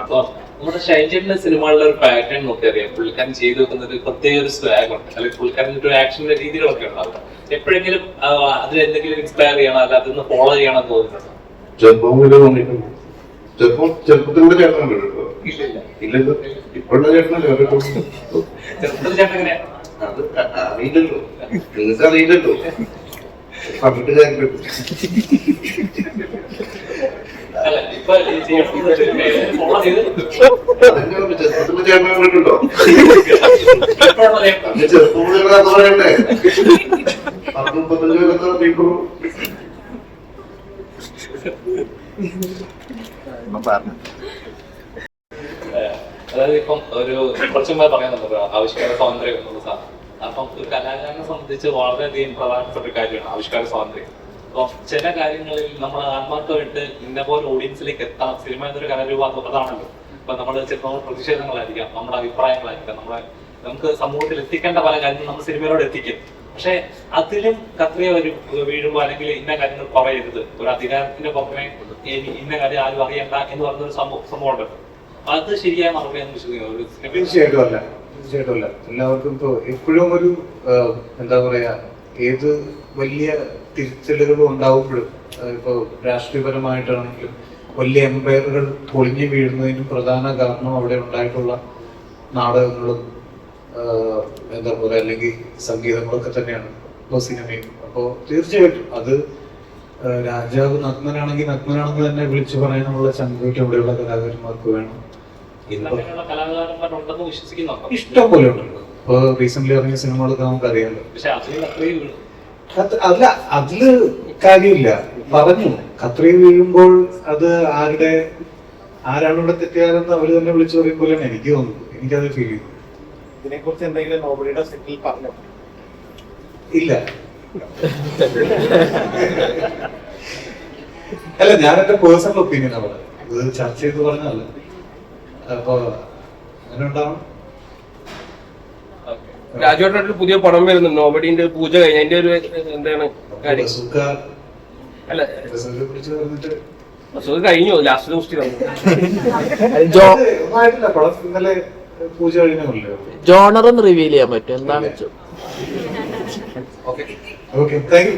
അപ്പൊ നമ്മുടെ ഷൈൻചേട്ടന്റെ സിനിമകളിലെ ഒരു പാറ്റേൺ നോക്കി അറിയാം പുള്ളിക്കാരൻ ചെയ്തു വെക്കുന്ന ഒരു പ്രത്യേക ഒരു സ്വാഗ് ഉണ്ട് അല്ലെങ്കിൽ പുള്ളിക്കാരന്റെ ഒരു ആക്ഷന്റെ രീതികളൊക്കെ ഉണ്ടാവും എപ്പോഴെങ്കിലും അതിൽ എന്തെങ്കിലും ഇൻസ്പയർ ചെയ്യണം അല്ല അതൊന്ന് ഫോളോ ചെയ്യണം തോന്നിയിട്ടുണ്ടോ ചെറുപ്പം മുതലേ തോന്നിയിട്ടുണ്ട്. ചെറുപ്പം ചെറുപ്പത്തിലുള്ള ചേട്ടൻ കേട്ടോ. ഇല്ല ഇപ്പോഴുള്ള ചേട്ടനല്ലേ കേട്ടോ ചെറുപ്പത്തിൽ ചേട്ടൻ അറിയില്ലല്ലോ. നിങ്ങൾക്ക് അറിയില്ലല്ലോ. ചെറുപ്പം പത്ത് മുപ്പത്തഞ്ച് കൊല്ലത്തെ അതായത് ഇപ്പം ഒരു കുറച്ചു പറയാൻ നമുക്ക് ആവശ്യമായ സ്വാതന്ത്ര്യം എന്നുള്ള സാധനം. അപ്പം ഒരു കലാകാരനെ സംബന്ധിച്ച് വളരെയധികം പ്രധാനപ്പെട്ട ഒരു കാര്യമാണ് ആവിഷ്കാര സ്വാതന്ത്ര്യം. അപ്പം ചില കാര്യങ്ങളിൽ നമ്മൾ ആത്മാർത്ഥമായിട്ട് ഇന്ന പോലെ ഓഡിയൻസിലേക്ക് എത്താം. സിനിമ എന്നൊരു കലാരൂപം അത് അതാണല്ലോ. ഇപ്പൊ നമ്മൾ ചിലപ്പോൾ നമ്മുടെ പ്രതിഷേധങ്ങളായിരിക്കാം നമ്മുടെ അഭിപ്രായങ്ങളായിരിക്കാം നമ്മുടെ നമുക്ക് സമൂഹത്തിൽ എത്തിക്കേണ്ട പല കാര്യങ്ങളും നമ്മൾ സിനിമയിലൂടെ എത്തിക്കും. പക്ഷെ അതിലും കത്രിയ ഒരു വീഴുമ്പോൾ അല്ലെങ്കിൽ ഇന്ന കാര്യങ്ങൾ പറയരുത്. ഒരു അധികാരത്തിന്റെ പുറമെ ഇനി ഇന്ന കാര്യം ആരും അറിയണ്ട എന്ന് പറഞ്ഞൊരു സംഭവം സംഭവം ഉണ്ടല്ലോ അത് ശരിയായ മറുപടി വിശ്വസിക്കുന്നു. ഒരു സിനിമയിൽ തീർച്ചയായിട്ടും അല്ല. തീർച്ചയായിട്ടും എല്ലാവർക്കും ഇപ്പൊ എപ്പോഴും ഒരു എന്താ പറയാ ഏത് വലിയ തിരിച്ചലുകളും ഉണ്ടാവുമ്പോഴും ആ, ഇപ്പൊ രാഷ്ട്രീയപരമായിട്ടാണെങ്കിലും വലിയ എംപയറുകൾ പൊളിഞ്ഞു വീഴുന്നതിനും പ്രധാന കാരണം അവിടെ ഉണ്ടായിട്ടുള്ള നാടകങ്ങളും എന്താ പറയുക അല്ലെങ്കിൽ സംഗീതങ്ങളൊക്കെ തന്നെയാണ് ഇപ്പോൾ സിനിമയും അപ്പോൾ തീർച്ചയായിട്ടും അത് രാജാവ് നഗ്നനാണെങ്കിൽ നഗ്നനാണെന്ന് തന്നെ വിളിച്ചു പറയാനുള്ള ചങ്കൂറ്റം ഇവിടെയുള്ള കലാകാരന്മാർക്ക് വേണം. ഇഷ്ടം പോലെ ഉണ്ടല്ലോ ഇപ്പൊ റീസെന്റ് ഇറങ്ങിയ സിനിമകളൊക്കെ നമുക്ക് അറിയാലോ. പക്ഷെ അതിൽ അത്രയും വീണു. അത് അല്ല അതിൽ കാര്യമില്ല. പറഞ്ഞു. കത്രി വീഴുമ്പോൾ അത് ആരുടെ ആരാണ് ഇവിടെ തെറ്റിയാലെന്ന് അവർ തന്നെ വിളിച്ചു പറയും പോലെയാണ് എനിക്ക് തോന്നുന്നത്. എനിക്കത് ഫീൽ ചെയ്തു. ഇതിനെ കുറിച്ച് എന്തെങ്കിലും നോബഡിയുടെ സെറ്റിൽ പറഞ്ഞു? ഇല്ല. അല്ല ഞാൻ എന്റെ പേഴ്സണൽ ഒപ്പീനിയൻ അവിടെ ഇത് ചർച്ച ചെയ്ത് പറഞ്ഞതല്ല. അപ്പൊ അങ്ങനെ ഉണ്ടാവണം. രാജുവേട്ടനൊരു പുതിയ പടം വരുന്നുണ്ട്. നോബഡിന്റെ പൂജ കഴിഞ്ഞ അതിന്റെ ഒരു എന്താണ് കാര്യം? അല്ല ബസുക്കെ കഴിഞ്ഞു? ലാസ്റ്റ് കഴിഞ്ഞല്ലേ ജോണർ ഒന്ന് റിവീൽ ചെയ്യാൻ പറ്റും. എന്താണ് ഓക്കെ. Thank you